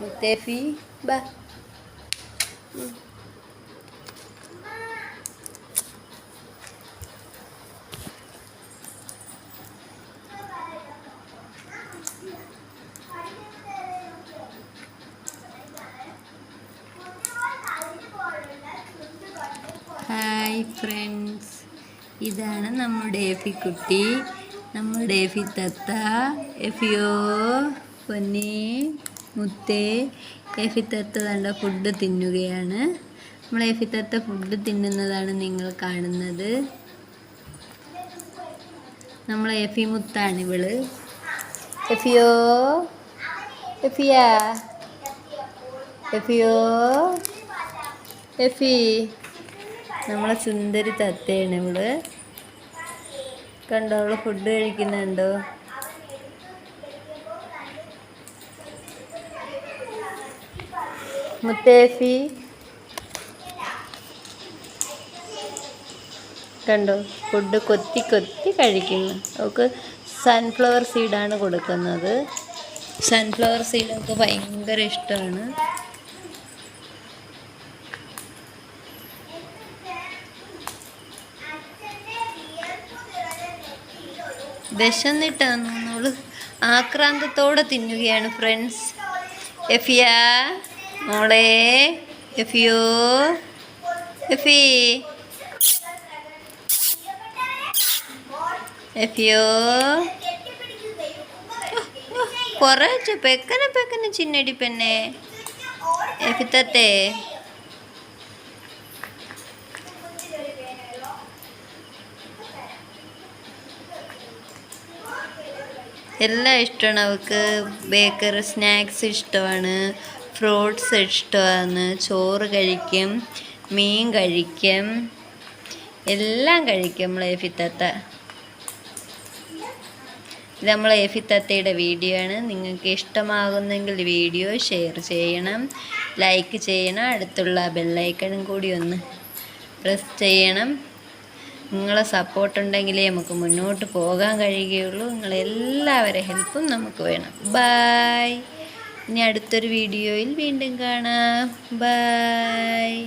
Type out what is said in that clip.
മുത്തേഫി ബാ. Hi friends ഇതാണ് നമ്മുടെ എഫി കുട്ടി നമ്മുടെ എഫി തത്ത എഫിയോ പൊന്നി മുത്തേ. എഫി തത്ത തണ്ട ഫുഡ് തിന്നുകയാണ്. നമ്മൾ എഫി തത്ത ഫുഡ് തിന്നുന്നതാണ് നിങ്ങൾ കാണുന്നത്. നമ്മൾ എഫി മുത്താണ് ഇവൾ. എഫിയോ? എഫിയാ? എഫിയോ? എഫി? നമ്മളെ സുന്ദരി തത്തയാണ് ഇവൾ. കണ്ടോ അവൾ ഫുഡ് കഴിക്കുന്നുണ്ടോ. മുത്തേഫി. കണ്ടോ ഫുഡ് കൊത്തി കൊത്തി കഴിക്കുന്നു. അവൾക്ക് സൺഫ്ലവർ സീഡാണ് കൊടുക്കുന്നത്. സൺഫ്ലവർ സീഡ് ഭയങ്കര ഇഷ്ടമാണ്. വിശന്നിട്ടാന്ന് നമ്മൾ ആക്രാന്തത്തോടെ തിന്നുകയാണ് ഫ്രണ്ട്സ് എഫിയ മോളെ എഫിയോ എഫി. എഫിയോ. കുറച്ച് പെക്കനെ പെക്കനെ ചിന്നടി പെണ്ണെ. എഫിത്തത്തെ. എല്ലാം ഇഷ്ടമാണ് അവൾക്ക് ബേക്കറി സ്നാക്സ് ഇഷ്ടമാണ്. ഫ്രൂട്ട്സ് ഇഷ്ടമാണ്. ചോറ് കഴിക്കും മീൻ കഴിക്കും എല്ലാം കഴിക്കും നമ്മൾ എഫിത്തത്ത ഇത് നമ്മൾ എഫിത്തത്തയുടെ വീഡിയോ ആണ്. നിങ്ങൾക്ക് ഇഷ്ടമാകുന്നെങ്കിൽ വീഡിയോ ഷെയർ ചെയ്യണം ലൈക്ക് ചെയ്യണം. അടുത്തുള്ള ബെല്ലൈക്കണും കൂടി ഒന്ന് പ്രസ് ചെയ്യണം. നിങ്ങളെ സപ്പോർട്ട് ഉണ്ടെങ്കിലേ നമുക്ക് മുന്നോട്ട് പോകാൻ കഴിയുകയുള്ളൂ. നിങ്ങളെല്ലാവരുടെ ഹെൽപ്പും നമുക്ക് വേണം. ബായ് ഇനി അടുത്തൊരു വീഡിയോയിൽ വീണ്ടും കാണാം. ബായ്